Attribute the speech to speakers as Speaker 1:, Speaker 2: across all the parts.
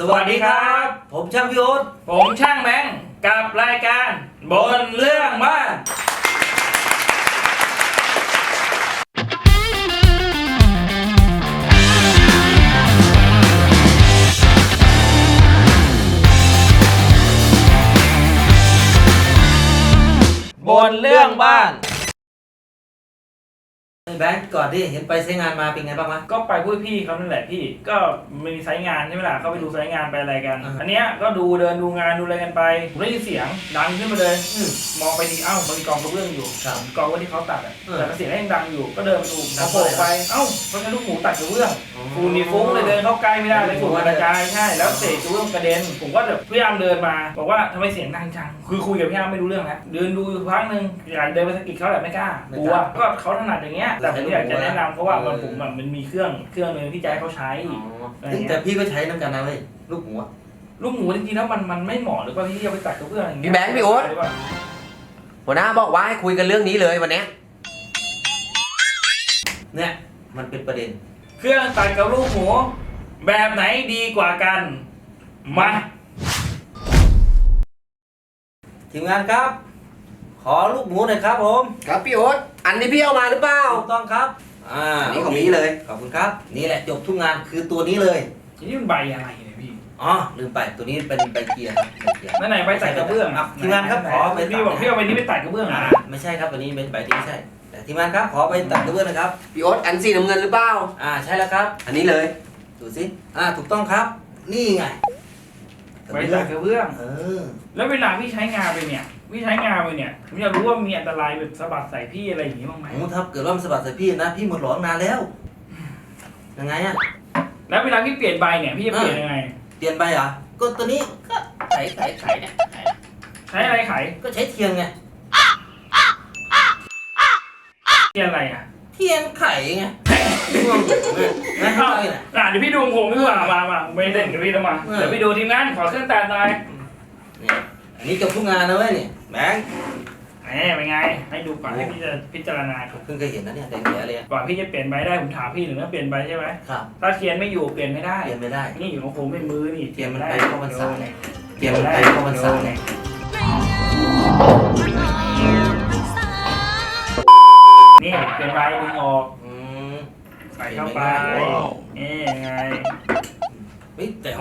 Speaker 1: สวัสดีครับ ผมช่างพี่โอ๊ต
Speaker 2: ผมช่างแบงค์กับรายการ บนเรื่องบ้าน บนเรื่องบ้าน
Speaker 1: แบงค์ก่อนที่เห็นไปใช้งานมาเป็นไงบ้างวะ
Speaker 2: ก็ไปพูดพี่เขานั่นแหละพี่ ก็มีไซต์งานใช่ไหมล่ะเขาไปดูไซต์งานไปอะไรกัน
Speaker 1: อ่า
Speaker 2: อันเนี้ยก็ดูเดินดูงานดูอะไรกันไปผมได้ยินเสียงดังขึ้นมาเลย
Speaker 1: อืม
Speaker 2: มองไปดีเอ้ามันมีกองกระเบื้องอยู่
Speaker 1: ครับ
Speaker 2: กองว่าที่เขาตัดอะ
Speaker 1: เออ
Speaker 2: แต่เสียงยังดังอยู่ ก็เดินไปดู
Speaker 1: ดั
Speaker 2: พองโผล่ไปเอ้าเขาใช้ลูกหมูตัดกระเบื้อง
Speaker 1: อ๋อ
Speaker 2: ฟูนี่ฟุ้งเลยเดินเข้าใกล้ไม่ได้เลยฝุ่นกระจายใช่แล้วเศษกระเบื้องกระเด็น ผมก็แบบพยายามเดินมา บอกว่าทำไมเสียงดังจัง คือคุยกับพี่อาร์มไม่รู้เรื่องแล้วเดินดูอยู่พักหนึ่งอยากเดินไปสะกิดเขาแต่ไม่กล้ากลัวก็เขาถนัดอย่างเงี้ยแต่ผมอยากจะแนะนำเพราะว่ามันผมแบบมันมีเครื่องเครื่องหนึงที่จะให้เขาใช้
Speaker 1: อ๋อ
Speaker 2: อะไรเงี้ย
Speaker 1: แต่พี่ก็ใช้น้ำกันนะเว้ยลูกหมูอะ
Speaker 2: ลูกหมูจริงๆแล้วมันมันไม่เหมาะหรือว่าที่จะไปตัดกระเบื้องอย่างเงี้ย
Speaker 3: พี่แบงค์พี่โอ๊ต
Speaker 2: หรือเปล่า
Speaker 3: หัวหน้าบอกว่าให้คุยกันเรื่องนี้เลยวันเนี้ย
Speaker 1: เนี่ยมันเป็นประเด็น
Speaker 2: เครื่องตัดกับลูกหมู แบบไหนดีกว่ากัน มา
Speaker 1: ทีมงานครับ ขอลูกหมูหน่อยครับผม
Speaker 3: ครับพี่โอ๊ต อันนี้พี่เอามาหรือเปล่า
Speaker 1: ถูกต้องครับอ่า
Speaker 3: อันนี้ของพี่เลย
Speaker 1: ขอบคุณครับ นี่แหละจบทุกงานคือตัวนี้เลย
Speaker 2: นี่มันใบอะไรเนี่ยพี่
Speaker 1: อ๋อลืมไปตัวนี้เป็นใบเกียร์ครับใบเกียร์
Speaker 2: นั่นไหนใบตัดกระเบื้อง
Speaker 1: ครับทีมงานครับขอไป
Speaker 2: พี่บอกพี่เอาไปนี้ไปตัดกระเบื้องเหร
Speaker 1: อ่า
Speaker 2: อะ
Speaker 1: ไม่ใช่ครับตัวนี้เป็นใบที่ไม่ใช่ แต่ทีมงานครับขอไปตัดกระเบื้องนะครับ
Speaker 3: พี่โอ๊ตอันสีน้ำเงินหรือเปล่า
Speaker 1: อ่าใช่แล้วครับ
Speaker 3: อันนี้เลย
Speaker 1: ดูสิอ่าถูกต้องครับ นี่ไง
Speaker 2: ใบตัดกระเบื้อง
Speaker 1: เออ
Speaker 2: แล้วเวลาพี่ใช้งานไปเนี่ย พี่ใช้งานไปเนี่ยผมอยากรู้ว่ามีอันตรายแบบสะบัดใส่พี่อะไรอย่างงี้บ้างไหม
Speaker 1: โอ้ถ้าเกิดว่ามันสะบัดใส่พี่นะพี่หมดหลอนนานแล้ว ยังไงอะ
Speaker 2: แล้วเวลาพี่เปลี่ยนใบเนี่ยพี่จะเปลี่ยนยังไง
Speaker 1: เปลี่ยนไปเหรอก็ตัวนี้ก็ไขไขไขเนี่ยไข
Speaker 2: ใช้อะไรไข
Speaker 1: ก็ใช้เทียนไง
Speaker 2: เปลี่ยนอะไรอะ
Speaker 1: เทียนไขไงง่วงนะ
Speaker 2: เอ้า
Speaker 1: อะไรเนี่ย
Speaker 2: อะเดี๋ยวพี่ดูของผมดีกว่ามามาไม่เล่นกับพี่แล้วมา
Speaker 1: เออ
Speaker 2: เดี๋ยวพี่ดูทีมงานขอเครื่องตัดหน่อย
Speaker 1: นี่ อันนี้จบทุกงานนะเว้ยนี่แบงค์
Speaker 2: แหมเป็นไง ให้ดูก่อนให้พี่จะพิจารณาก่อน
Speaker 1: เพิ่งเคยเห็นนะเนี่ยแดงแฉเลยอะ
Speaker 2: ก่อนพี่จะเปลี่ยนใบได้ผมถามพี่หรือว่าเปลี่ยนใบใช่ไหม
Speaker 1: ครับ
Speaker 2: ถ้าเทียนไม่อยู่เปลี่ยนไม่ได้
Speaker 1: เปลี่ยนไม่ได้
Speaker 2: นี่ของผมเป็นมือนี่
Speaker 1: เทียนมัน
Speaker 2: ได้
Speaker 1: ไปเข้าพรรษาไงเทียนมันไปเข้าพรรษาไง
Speaker 2: นี่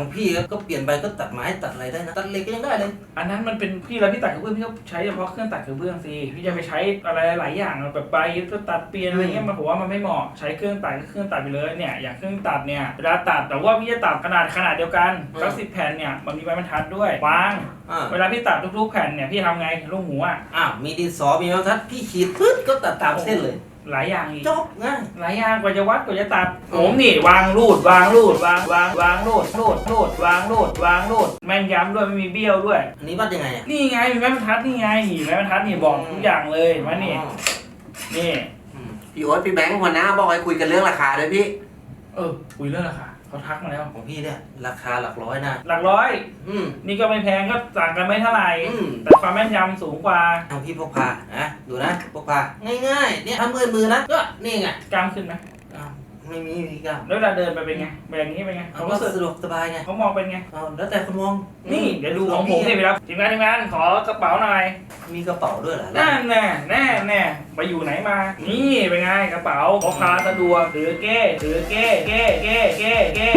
Speaker 1: ของพี่ก็เปลี่ยนไปก็ตัดไม้ตัดอะไรได้นะตัดเหล็กก็ยังได้เลย
Speaker 2: อันนั้นมันเป็นพี่แล้วพี่ตัดกระเบื้องพี่ก็ใช้เฉพาะเครื่องตัดกระเบื้องสิพี่จะไปใช้อะไรหลายอย่างแบบใบก็ตัดเปลี่ยนอะไรเงี้ยมันผมว่ามันไม่เหมาะใช้เครื่องตัดก็เครื่องตัดไปเลยเนี่ยอย่างเครื่องตัดเนี่ยเวลาตัดแต่ว่าพี่จะตัดขนาดขนาดเดียวกันสักสิบแผ่นเนี่ยมันมีใบบรรทัดด้วยวาง
Speaker 1: อ่า
Speaker 2: เวลาพี่ตัดทุกๆแผ่นเนี่ยพี่ทำไงลูกหมูอะ
Speaker 1: อ้าวมีดินสอมีบรรทัดพี่ขีดปึ๊ดก็ตัดตามเส้นเลย
Speaker 2: หลายอย่างอีก
Speaker 1: จบง่าย
Speaker 2: หลายอย่างกว่าจะวัดกว่าจะตัดผมนี่วางรูดวางรูดวางวางวางรูดรูดรูดวางรูดวางรูดแม่นย้ำด้วยไม่มีเบี้ยวด้วย
Speaker 1: อันนี้วัดยังไงอะ
Speaker 2: นี่ไงมีแม่บรรทัดนี่ไงนี่แม่บรรทัดนี่บอกทุกอย่างเลยมานี่
Speaker 1: อ๋อ
Speaker 2: นี่
Speaker 1: อืม
Speaker 3: พี่โอ๊ตพี่แบงค์หัวหน้าบอกให้คุยกันเรื่องราคาด้วยพี่
Speaker 2: เออคุยเรื่องราคา เขาทักมาแล้ว
Speaker 1: ของพี่เนี่ย ราคาหลักร้อยนะ
Speaker 2: หลักร้อย
Speaker 1: อืม
Speaker 2: นี่ก็ไม่แพงก็ต่างกันไม่เท่าไหร่
Speaker 1: อืม
Speaker 2: แต่ความแม่นยำสูงกว่า
Speaker 1: ทางพี่พกพานะ ดูนะพกพาง่ายๆ เนี่ยทำมือมือนะก็นี่ไง
Speaker 2: กล้ามขึ้นไหม
Speaker 1: อ้าว ไม่มีวิธีการ
Speaker 2: แล้วเวลาเดินไปเป็นไงแบบนี้เป็นไง
Speaker 1: เอา
Speaker 2: เขา
Speaker 1: ก็
Speaker 2: รู้สึก
Speaker 1: สะดวกสบายไง
Speaker 2: เขามองเป็นไง
Speaker 1: เอาแล้วแต่คนมอง
Speaker 2: นี่เดี๋ยวดูของผมนี่ไปแล้วทีมงานทีมงานขอกระเป๋าหน่อย
Speaker 1: มีกระเป๋าด้วยเหรอ
Speaker 2: แน่แน่แน่แน่ไปอยู่ไหนมา นี่เป็นไงกระเป๋าพกพาสะดวกถือเก้ถือเก้เก้เก้เก้เก้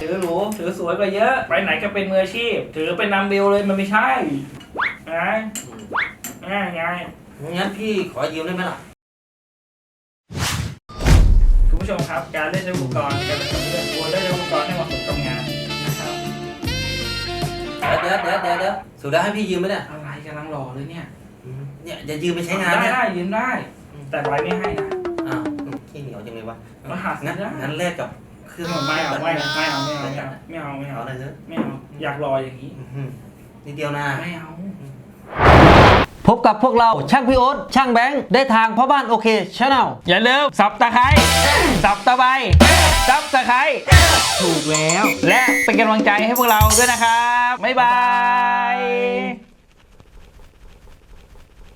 Speaker 2: ถือหรูถือสวยกว่าเยอะ ไปไหนก็เป็นมืออาชีพ ถือเป็นนำเบลเลยมันไม่ใช่นะ
Speaker 1: อืม
Speaker 2: ง่ายไง
Speaker 1: งั้นพี่ขอยืมได้ไหมล่ะ
Speaker 2: คุณ ผู้ชมครับ การเล่นใช้อุปกรณ์การเล่นเรื่องควรเล่นใช้อุปกรณ์ให้เหมาะสมกับงานนะครับ
Speaker 1: เดี๋ยวเดี๋ยวเดี๋ยวเดี๋ยวสุดแล้วให้พี่ยืมไหมเนี่ย
Speaker 2: อะไรกำลังรอเลยเนี่ย
Speaker 1: อืมเนี่ยจะยืมไปใช้งาน
Speaker 2: ได้
Speaker 1: เนี่ย
Speaker 2: ได้ยืมได้ แต่ใบไม่ให้นะ
Speaker 1: อ้าวขี้เหนียวจังเลยวะ
Speaker 2: รหัส
Speaker 1: งั้น
Speaker 2: ได้
Speaker 1: งั้นแลกกับเครื่อง
Speaker 2: ไม่เอาไม่เอาไม่เอาไม่เอาไม่เอาไม่เอาไม่
Speaker 1: เอา
Speaker 2: เอา
Speaker 1: อะไรเถอะ
Speaker 2: ไม่เอาอยากรออย่างนี้
Speaker 1: อื้อหือนิดเดียวนะ
Speaker 2: ไม่เอา
Speaker 4: พบกับพวกเราช่างพี่โอ๊ตช่างแบงค์ได้ทางพ่อบ้านโอเคชาแนล
Speaker 2: อย่าลืมสับตะไคร้สับตะไบสับตะไคร้
Speaker 4: ถูกแล้ว
Speaker 2: และเป็นกำลังใจให้พวกเราด้วยนะครับ บ๊ายบาย